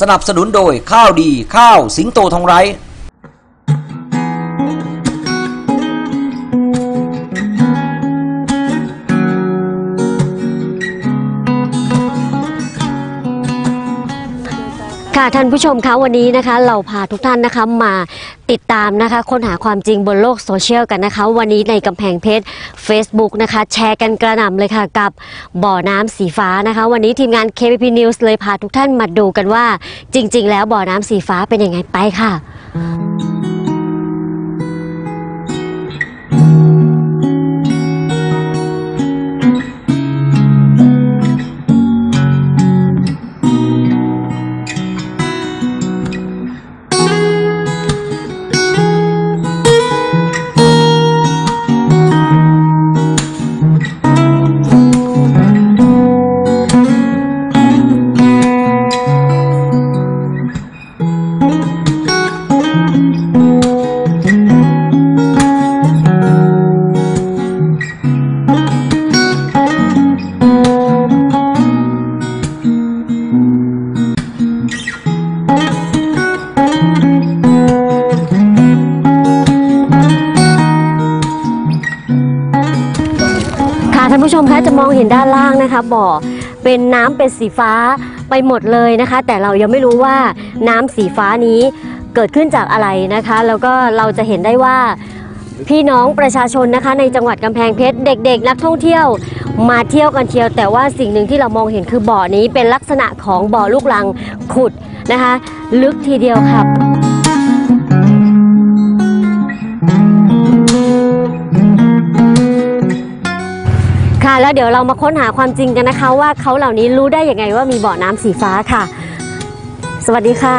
สนับสนุนโดยข้าวดี ข้าวสิงโตทองไร้ ค่ะท่านผู้ชมคะวันนี้นะคะเราพาทุกท่านนะคะมาติดตามนะคะค้นหาความจริงบนโลกโซเชียลกันนะคะ วันนี้ในกำแพงเพชร Facebook นะคะ แชร์กันกระหน่ำเลยค่ะกับบ่อน้ำสีฟ้านะคะ วันนี้ทีมงาน KPP News เลยพาทุกท่านมาดูกันว่า จริง ๆ แล้วบ่อน้ำสีฟ้าเป็นยังไงไปค่ะ เห็นด้านล่างนะคะบ่อเป็นน้ำเป็นสีฟ้าไปหมดเลยนะคะ แต่เรายังไม่รู้ว่าน้ำสีฟ้านี้เกิดขึ้นจากอะไรนะคะ แล้วก็เราจะเห็นได้ว่าพี่น้องประชาชนนะคะ ในจังหวัดกำแพงเพชรเด็ก ๆ นักท่องเที่ยวมาเที่ยวกันเที่ยว แต่ว่าสิ่งหนึ่งที่เรามองเห็นคือบ่อนี้เป็นลักษณะของบ่อลูกรังขุดนะคะ ลึกทีเดียวค่ะ ค่ะ แล้วเดี๋ยวเรามาค้นหาความจริงกันนะคะ ว่าเขาเหล่านี้รู้ได้ยังไงว่ามีบ่อน้ำสีฟ้าค่ะ สวัสดีค่ะ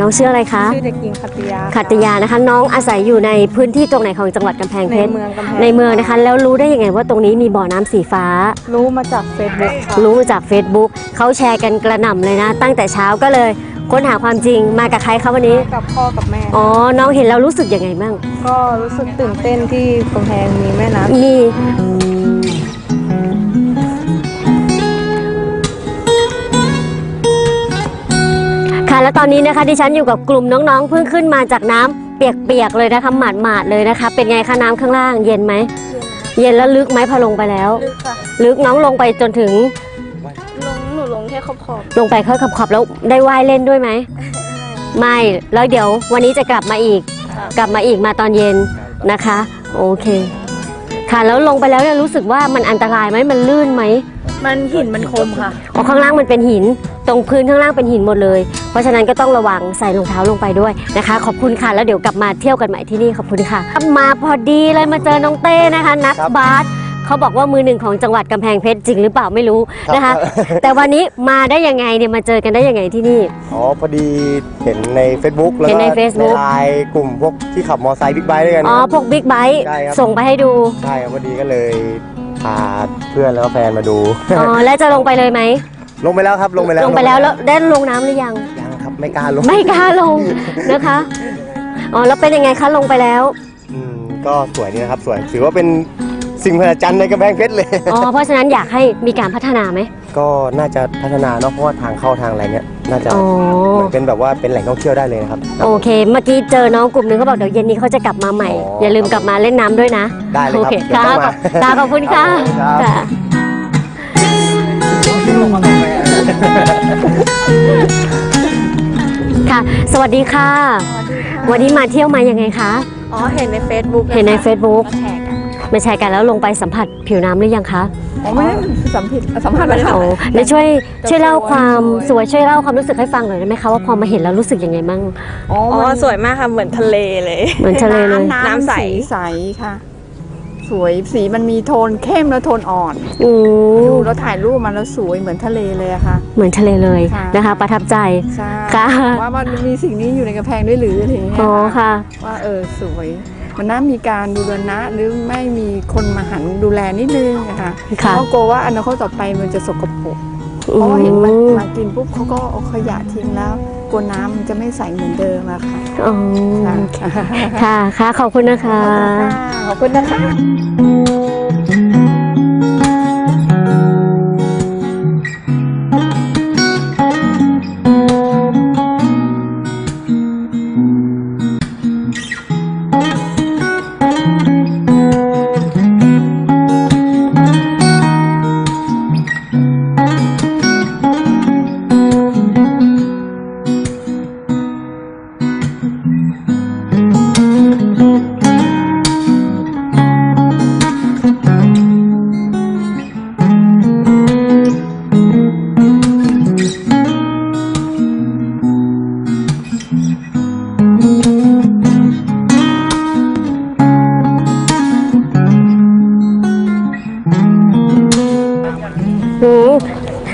น้องชื่ออะไรคะ ชื่อเด็กหญิงคัตยาขัตติยานะคะ น้องอาศัยอยู่ในพื้นที่ตรงไหนของจังหวัดกำแพงเพในชรเมืองกำแพงในเมืองนะคะ แล้วรู้ได้ยังไงว่าตรงนี้มีบ่อน้ำสีฟ้า รู้มาจากเฟซบุ๊กค่ะรู้จาก Facebook เขาแชร์กันกระหน่ำเลยนะ ตั้งแต่เช้าก็เลยค้นหาความจริงมากับใครคะวันนี้ กับพ่อกับแม่ อ๋อ น้องเห็นแล้วรู้สึกยังไงบ้าง ก็รู้สึกตื่นเต้นที่กำแพงมีแม่น้มี ค่ะ แล้วตอนนี้นะคะดิฉันอยู่กับกลุ่มน้องๆ เพิ่งขึ้นมาจากน้ำเปียกๆเลยนะคะหมาดๆเลยนะคะ เป็นไงคะน้ำข้างล่างเย็นไหม เย็นแล้วลึกไหมพอลงไปแล้วำลึกค่ะลึกน้องลงไปจนถึง ลงหนูลงแค่ขอบขอบลงไปเข้าขอบๆแล้วได้ว่ายเล่นด้วยไหม ไม่ แล้วเดี๋ยววันนี้จะกลับมาอีก กลับมาอีกมาตอนเย็นนะคะ โอเค ค่ะแล้วลงไปแล้วเนี่ยรู้สึกว่ามันอันตรายไหมมันลื่นไหมมันหินมันคมค่ะอ๋อข้างล่างมันเป็นหิน ตรงพื้นข้างล่างเป็นหินหมดเลย เพราะฉะนั้นก็ต้องระวังใส่รองเท้าลงไปด้วยนะคะ ขอบคุณค่ะแล้วเดี๋ยวกลับมาเที่ยวกันใหม่ที่นี่ขอบคุณค่ะ มาพอดีเลยมาเจอน้องเต้นะคะ นักบาสเขาบอกว่ามือหนึ่งของจังหวัดกำแพงเพชรจริงหรือเปล่าไม่รู้นะคะ แต่วันนี้มาได้ยังไงเนี่ยมาเจอกันได้ยังไงที่นี่ อ๋อพอดีเห็นใน Facebook แล้วเห็ก็นใน Facebook ไลน์กลุ่มพวกที่ขับมอไซค์บิ๊กไบค์ด้วยกัน อ๋อนะครับพวกบิ๊กไบค์ใช่ครับ ส่งไปให้ดูใช่ครับพอดีก็เลยพาเพื่อนแล้วก็แฟนมาดู อ๋อแล้วจะลงไปเลยไหมลงไปแล้วครับลงไปแล้ว ลงไปแล้วแล้วได้ลงน้ำหรือยังยังครับ ไม่กล้าลงไม่กล้าลงนะคะอ๋อแล้วเป็นยังไงคะลงไปแล้วอืมก็สวยนี่นะครับสวยถือว่าเป็นสิ่งมหัศจรรย์ในกำแพงเพชรเลย อ๋อเพราะฉะนั้นอยากให้มีการพัฒนาไหม ก็น่าจะพัฒนาเนาะเพราะว่าทางเข้าทางอะไรเนี้ยน่าจะอ๋อ เหมือนเป็นแบบว่าเป็นแหล่งท่องเที่ยวได้เลยนะครับ โอเค เมื่อกี้เจอน้องกลุ่มหนึงเขาบอกเดี๋ยวเย็นนี้เขาจะกลับมาใหม่ อ๋อออย่าลืมกลับมาเล่นน้ำด้วยนะได้เลยโอครับเคเดี๋ยวค่ะต้องมาค่ะขอบคุณค่ะครับ ค่ะ ค่ะ สวัสดีค่ะ วันนี้มาเที่ยวมายังไงคะ อ๋อ เห็นในเฟซบุ๊กเห็นใน Facebook แชร์กันมาแชร์กันแล้วลงไปสัมผัสผิวน้ำหรือยังคะอ๋อไม่ได้สัมผัสสัมผัสไปแล้วโอ้ในช่วยช่วยเล่าความสวยช่วยเล่าความรู้สึกให้ฟังหน่อยได้ไหมคะว่าพอมาเห็นแล้วรู้สึกยังไงบ้างอ๋ออ๋อสวยมากค่ะเหมือนทะเลเลย เหมือนทะเลเลยน้ำใสสีใสค่ะ สวย สีมันมีโทนเข้มและโทนอ่อนอืมดูแล้วถ่ายรูปมันแล้วสวยเหมือนทะเลเลยอะค่ะ เหมือนทะเลเลยค่ะ นะคะ ประทับใจ ใช่ค่ะ ว่ามันมีสิ่งนี้อยู่ในกระแพงด้วยหรืออะไรอย่างเงี้ยอ๋อค่ะ ว่าเออสวย มันน่ามีการดูรณะหรือไม่มีคนมาหันดูแลนิดนึงนะคะค่ะ เพราะกลัวว่าอนาคตต่อไปมันจะสกปรก เพราะว่าเห็นมันมากินปุ๊บเขาก็เอาขยะทิ้งแล้ว กลัวน้ำมันจะไม่ใสเหมือนเดิมอะค่ะ อ๋อค่ะ ค่ะค่ะขอบคุณนะคะ ขอบคุณนะคะ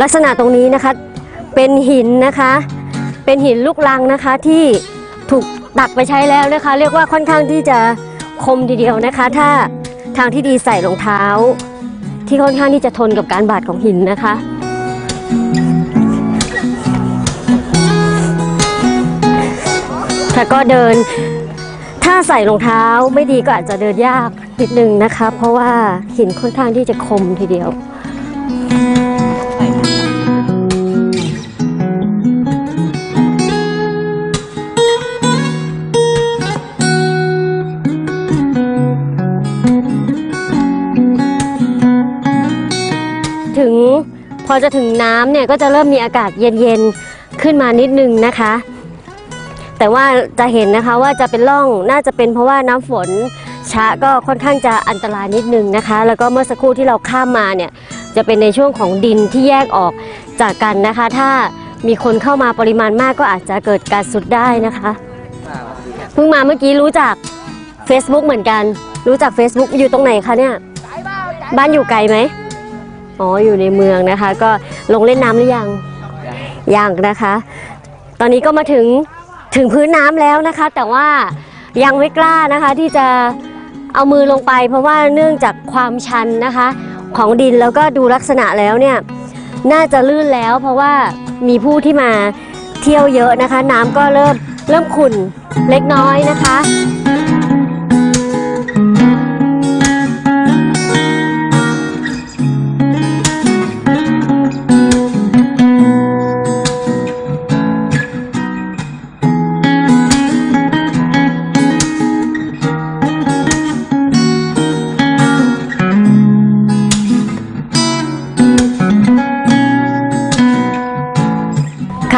ลักษณะตรงนี้นะคะเป็นหินนะคะ เป็นหินลูกลังนะคะที่ถูกตักไปใช้แล้วนะคะ เรียกว่าค่อนข้างที่จะคมทีเดียวนะคะ ถ้าทางที่ดีใส่รองเท้า ที่ค่อนข้างที่จะทนกับการบาดของหินนะคะแต่ก็เดินถ้าใส่รองเท้าไม่ดีก็อาจจะเดินยากนิดนึงนะคะ เพราะว่าหินค่อนข้างที่จะคมทีเดียว อจะถึงน้ำเนี่ยก็จะเริ่มมีอากาศเย็นๆขึ้นมานิดนึงนะคะ แต่ว่าจะเห็นนะคะว่าจะเป็นร่องน่าจะเป็นเพราะว่าน้ำฝนช้าก็ค่อนข้างจะอันตรายนิดนึงนะคะ แล้วก็เมื่อสักครู่ที่เราข้ามมาเนี่ยจะเป็นในช่วงของดินที่แยกออกจากกันนะคะ ถ้ามีคนเข้ามาปริมาณมากก็อาจจะเกิดการสุดได้นะคะเพิ่งมาเมื่อกี้รู้จัก Facebook เหมือนกัน รู้จัก Facebook อยู่ตรงไหนคะเนี่ย บ้านอยู่ไกลไหม อ๋ออยู่ในเมืองนะคะ ก็ลงเล่นน้ำหรือยังยังนะคะ ตอนนี้ก็มาถึงถึงพื้นน้ำแล้วนะคะ แต่ว่ายังไม่กล้านะคะที่จะเอามือลงไป เพราะว่าเนื่องจากความชันนะคะ ของดินแล้วก็ดูลักษณะแล้วเนี่ยน่าจะลื่นแล้ว เพราะว่ามีผู้ที่มาเที่ยวเยอะนะคะ น้ำก็เริ่มเริ่มขุ่นเล็กน้อยนะคะ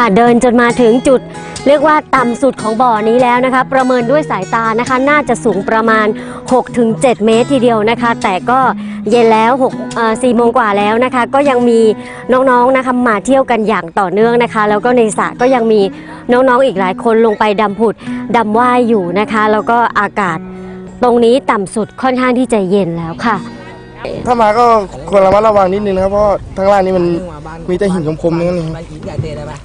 ค่ะเดินจนมาถึงจุด เรียกว่าต่ำสุดของบ่อนี้แล้วนะคะ ประเมินด้วยสายตานะคะ น่าจะสูงประมาณ 6-7 เมตรทีเดียวนะคะ แต่ก็เย็นแล้ว6เอ่อ4โมงกว่าแล้วนะคะ ก็ยังมีน้องๆนะคะมาเที่ยวกันอย่างต่อเนื่องนะคะ แล้วก็ในสระก็ยังมีน้องๆอีกหลายคนลงไปดำผุดดำว่ายอยู่นะคะ แล้วก็อากาศตรงนี้ต่ำสุดค่อนข้างที่จะเย็นแล้วค่ะ ถ้ามาก็ควรระมัดระวังนิดนึงนะครับเพราะทางล่างนี้มันมีแต่หินคมๆนั่นเองครับ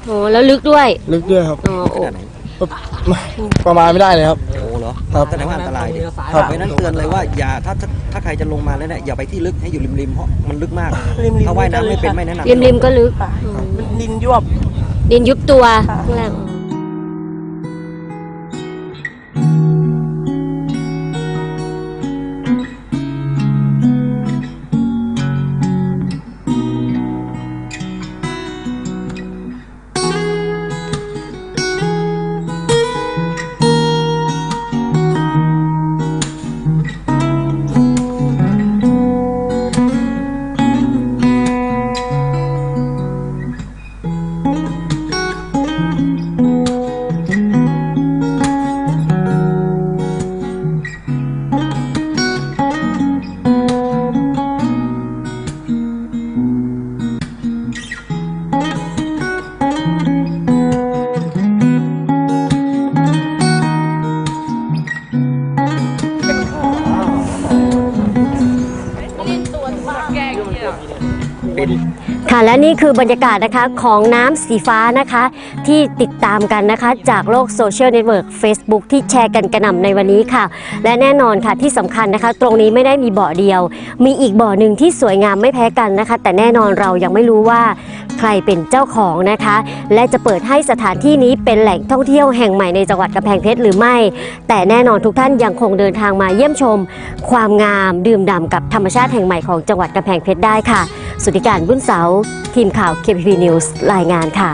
โอ้แล้วลึกด้วย ลึกด้วยครับอ๋อโอ้ประมาณไม่ได้เลยครับโอ้เหรอครับแสดงว่าอันตรายดิครับเพราะฉะนั้นเตือนเลยว่าอย่าถ้าถ้าถ้าใครจะลงมาแล้วเนี่ยอย่าไปที่ลึกให้อยู่ริมๆเพราะมันลึกมากถ้าว่ายน้ำไม่เป็นไม่แนะนำริมริมๆก็ลึกดินยวบดินยุบตัวข้างล่าง และนี่คือบรรยากาศนะคะของน้ำสีฟ้านะคะ ที่ติดตามกันนะคะจากโลกโซเชียลเน็ตเวิร์ก Facebook ที่แชร์กันกระหน่ำในวันนี้ค่ะ และแน่นอนค่ะที่สำคัญนะคะ ตรงนี้ไม่ได้มีบ่อเดียว มีอีกบ่อหนึ่งที่สวยงามไม่แพ้กันนะคะ แต่แน่นอนเรายังไม่รู้ว่าใครเป็นเจ้าของนะคะ และจะเปิดให้สถานที่นี้เป็นแหล่งท่องเที่ยวแห่งใหม่ในจังหวัดกำแพงเพชรหรือไม่ แต่แน่นอนทุกท่านยังคงเดินทางมาเยี่ยมชม ความงามดื่มด่ำกับธรรมชาติแห่งใหม่ของจังหวัดกำแพงเพชรได้ค่ะ สุธิการบุญเสาทีมข่าว KPP News รายงานค่ะ